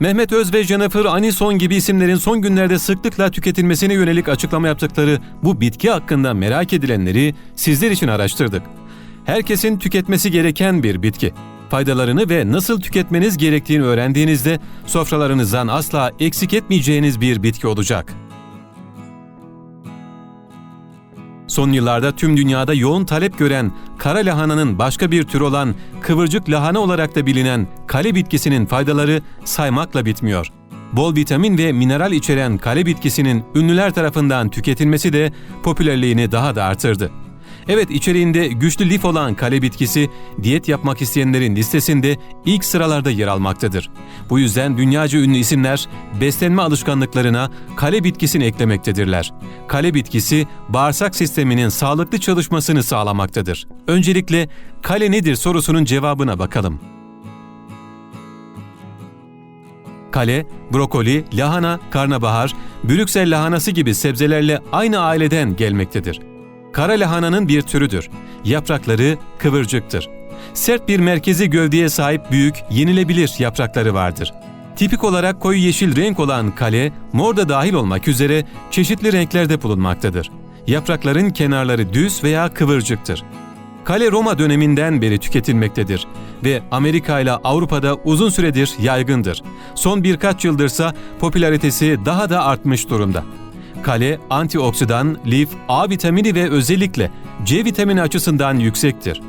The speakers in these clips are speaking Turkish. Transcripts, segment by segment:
Mehmet Öz ve Jennifer Aniston gibi isimlerin son günlerde sıklıkla tüketilmesine yönelik açıklama yaptıkları bu bitki hakkında merak edilenleri sizler için araştırdık. Herkesin tüketmesi gereken bir bitki. Faydalarını ve nasıl tüketmeniz gerektiğini öğrendiğinizde sofralarınızdan asla eksik etmeyeceğiniz bir bitki olacak. Son yıllarda tüm dünyada yoğun talep gören kara lahananın başka bir tür olan kıvırcık lahana olarak da bilinen kale bitkisinin faydaları saymakla bitmiyor. Bol vitamin ve mineral içeren kale bitkisinin ünlüler tarafından tüketilmesi de popülerliğini daha da artırdı. Evet içeriğinde güçlü lif olan kale bitkisi diyet yapmak isteyenlerin listesinde ilk sıralarda yer almaktadır. Bu yüzden dünyaca ünlü isimler beslenme alışkanlıklarına kale bitkisini eklemektedirler. Kale bitkisi bağırsak sisteminin sağlıklı çalışmasını sağlamaktadır. Öncelikle kale nedir sorusunun cevabına bakalım. Kale, brokoli, lahana, karnabahar, Brüksel lahanası gibi sebzelerle aynı aileden gelmektedir. Kara lahananın bir türüdür. Yaprakları kıvırcıktır. Sert bir merkezi gövdeye sahip büyük, yenilebilir yaprakları vardır. Tipik olarak koyu yeşil renk olan kale, mor da dahil olmak üzere çeşitli renklerde bulunmaktadır. Yaprakların kenarları düz veya kıvırcıktır. Kale Roma döneminden beri tüketilmektedir ve Amerika ile Avrupa'da uzun süredir yaygındır. Son birkaç yıldırsa popülaritesi daha da artmış durumda. Kale, antioksidan, lif, A vitamini ve özellikle C vitamini açısından yüksektir.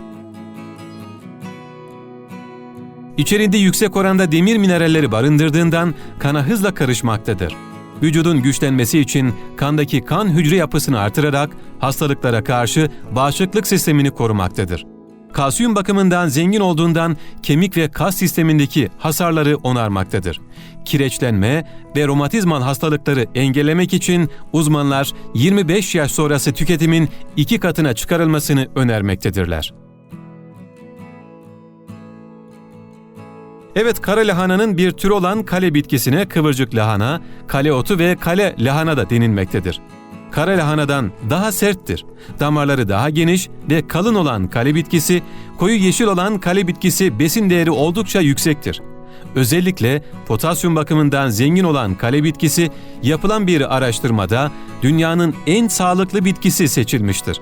İçerinde yüksek oranda demir mineralleri barındırdığından kana hızla karışmaktadır. Vücudun güçlenmesi için kandaki kan hücre yapısını artırarak hastalıklara karşı bağışıklık sistemini korumaktadır. Kalsiyum bakımından zengin olduğundan kemik ve kas sistemindeki hasarları onarmaktadır. Kireçlenme ve romatizmal hastalıkları engellemek için uzmanlar 25 yaş sonrası tüketimin iki katına çıkarılmasını önermektedirler. Evet kara lahananın bir tür olan kale bitkisine kıvırcık lahana, kale otu ve kale lahana da denilmektedir. Kara lahanadan daha serttir. Damarları daha geniş ve kalın olan kale bitkisi, koyu yeşil olan kale bitkisi besin değeri oldukça yüksektir. Özellikle potasyum bakımından zengin olan kale bitkisi yapılan bir araştırmada dünyanın en sağlıklı bitkisi seçilmiştir.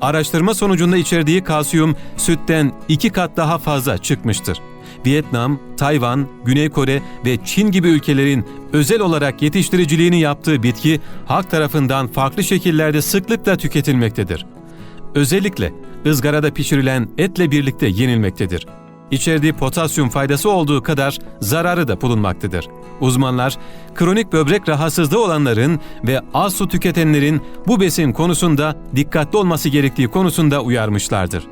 Araştırma sonucunda içerdiği kalsiyum sütten iki kat daha fazla çıkmıştır. Vietnam, Tayvan, Güney Kore ve Çin gibi ülkelerin özel olarak yetiştiriciliğini yaptığı bitki halk tarafından farklı şekillerde sıklıkla tüketilmektedir. Özellikle ızgarada pişirilen etle birlikte yenilmektedir. İçerdiği potasyum faydası olduğu kadar zararı da bulunmaktadır. Uzmanlar, kronik böbrek rahatsızlığı olanların ve az su tüketenlerin bu besin konusunda dikkatli olması gerektiği konusunda uyarmışlardır.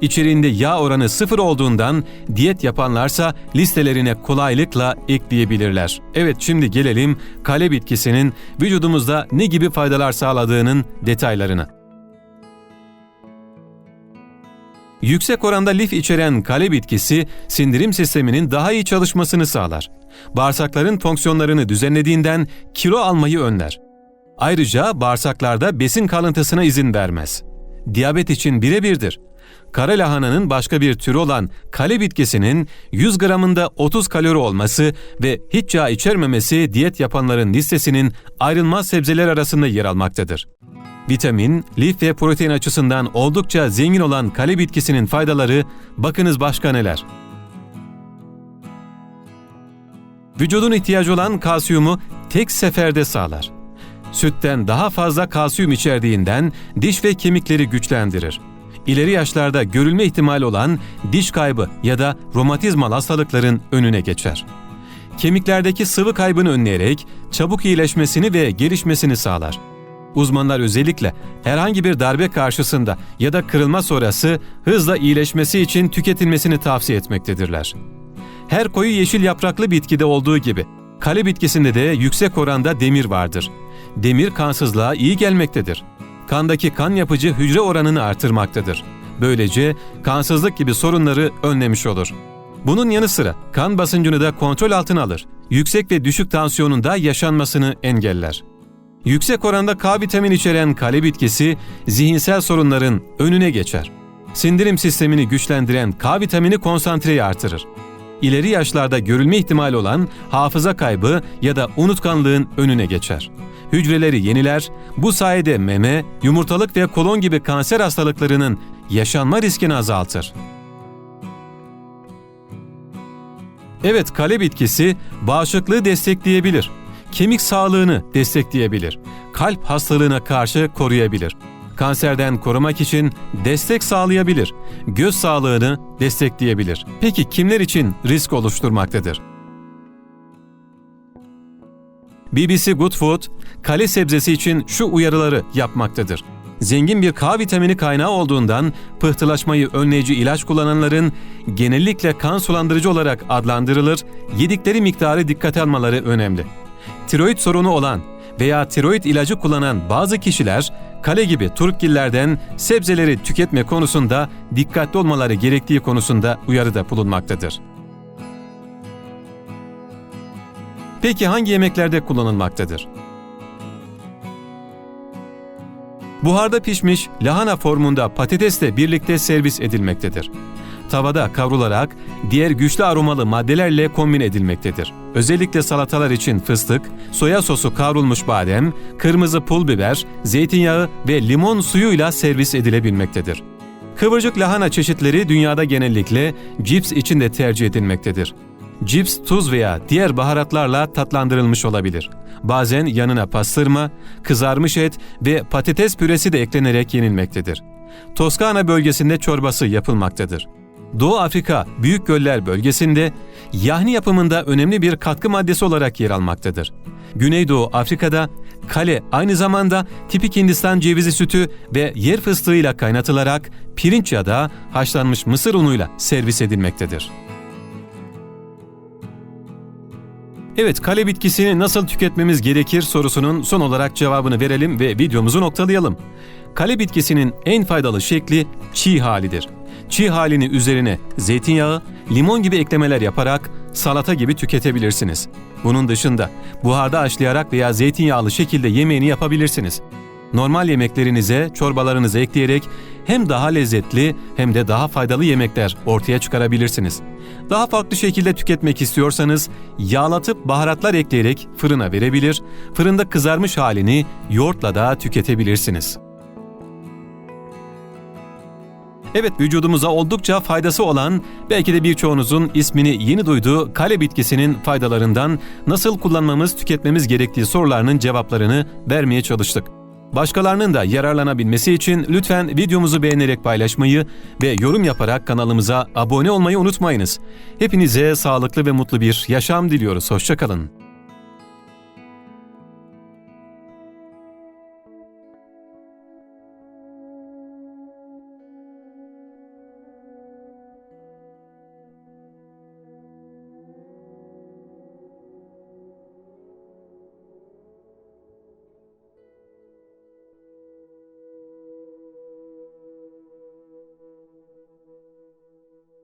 İçeriğinde yağ oranı sıfır olduğundan diyet yapanlarsa listelerine kolaylıkla ekleyebilirler. Evet şimdi gelelim kale bitkisinin vücudumuzda ne gibi faydalar sağladığının detaylarına. Yüksek oranda lif içeren kale bitkisi sindirim sisteminin daha iyi çalışmasını sağlar. Bağırsakların fonksiyonlarını düzenlediğinden kilo almayı önler. Ayrıca bağırsaklarda besin kalıntısına izin vermez. Diyabet için birebirdir. Kara lahananın başka bir türü olan kale bitkisinin 100 gramında 30 kalori olması ve hiç yağ içermemesi diyet yapanların listesinin ayrılmaz sebzeler arasında yer almaktadır. Vitamin, lif ve protein açısından oldukça zengin olan kale bitkisinin faydaları bakınız başka neler. Vücudun ihtiyacı olan kalsiyumu tek seferde sağlar. Sütten daha fazla kalsiyum içerdiğinden diş ve kemikleri güçlendirir. İleri yaşlarda görülme ihtimali olan diş kaybı ya da romatizmal hastalıkların önüne geçer. Kemiklerdeki sıvı kaybını önleyerek çabuk iyileşmesini ve gelişmesini sağlar. Uzmanlar özellikle herhangi bir darbe karşısında ya da kırılma sonrası hızla iyileşmesi için tüketilmesini tavsiye etmektedirler. Her koyu yeşil yapraklı bitkide olduğu gibi kale bitkisinde de yüksek oranda demir vardır. Demir kansızlığa iyi gelmektedir. Kandaki kan yapıcı hücre oranını artırmaktadır. Böylece kansızlık gibi sorunları önlemiş olur. Bunun yanı sıra kan basıncını da kontrol altına alır. Yüksek ve düşük tansiyonun da yaşanmasını engeller. Yüksek oranda K vitamin içeren kale bitkisi zihinsel sorunların önüne geçer. Sindirim sistemini güçlendiren K vitamini konsantreyi artırır. ileri yaşlarda görülme ihtimali olan hafıza kaybı ya da unutkanlığın önüne geçer. Hücreleri yeniler, bu sayede meme, yumurtalık ve kolon gibi kanser hastalıklarının yaşanma riskini azaltır. Evet, kale bitkisi bağışıklığı destekleyebilir. Kemik sağlığını destekleyebilir. Kalp hastalığına karşı koruyabilir. Kanserden korumak için destek sağlayabilir. Göz sağlığını destekleyebilir. Peki kimler için risk oluşturmaktadır? BBC Good Food, kale sebzesi için şu uyarıları yapmaktadır. Zengin bir K vitamini kaynağı olduğundan pıhtılaşmayı önleyici ilaç kullananların genellikle kan sulandırıcı olarak adlandırılır, yedikleri miktarı dikkate almaları önemli. Tiroid sorunu olan veya tiroid ilacı kullanan bazı kişiler kale gibi Turkgillerden sebzeleri tüketme konusunda dikkatli olmaları gerektiği konusunda uyarıda bulunmaktadır. Peki hangi yemeklerde kullanılmaktadır? Buharda pişmiş lahana formunda patatesle birlikte servis edilmektedir. Tavada kavrularak diğer güçlü aromalı maddelerle kombin edilmektedir. Özellikle salatalar için fıstık, soya sosu kavrulmuş badem, kırmızı pul biber, zeytinyağı ve limon suyuyla servis edilebilmektedir. Kıvırcık lahana çeşitleri dünyada genellikle cips için de tercih edilmektedir. Cips tuz veya diğer baharatlarla tatlandırılmış olabilir. Bazen yanına pastırma, kızarmış et ve patates püresi de eklenerek yenilmektedir. Toskana bölgesinde çorbası yapılmaktadır. Doğu Afrika Büyük Göller bölgesinde yahni yapımında önemli bir katkı maddesi olarak yer almaktadır. Güneydoğu Afrika'da kale aynı zamanda tipik Hindistan cevizi sütü ve yer fıstığıyla kaynatılarak pirinç ya da haşlanmış mısır unuyla servis edilmektedir. Evet, kale bitkisini nasıl tüketmemiz gerekir sorusunun son olarak cevabını verelim ve videomuzu noktalayalım. Kale bitkisinin en faydalı şekli çiğ halidir. Çiğ halini üzerine zeytinyağı, limon gibi eklemeler yaparak salata gibi tüketebilirsiniz. Bunun dışında buharda haşlayarak veya zeytinyağlı şekilde yemeğini yapabilirsiniz. Normal yemeklerinize, çorbalarınıza ekleyerek hem daha lezzetli hem de daha faydalı yemekler ortaya çıkarabilirsiniz. Daha farklı şekilde tüketmek istiyorsanız yağlatıp baharatlar ekleyerek fırına verebilir, fırında kızarmış halini yoğurtla da tüketebilirsiniz. Evet vücudumuza oldukça faydası olan, belki de birçoğunuzun ismini yeni duyduğu kale bitkisinin faydalarından nasıl kullanmamız, tüketmemiz gerektiği sorularının cevaplarını vermeye çalıştık. Başkalarının da yararlanabilmesi için lütfen videomuzu beğenerek paylaşmayı ve yorum yaparak kanalımıza abone olmayı unutmayınız. Hepinize sağlıklı ve mutlu bir yaşam diliyoruz. Hoşçakalın.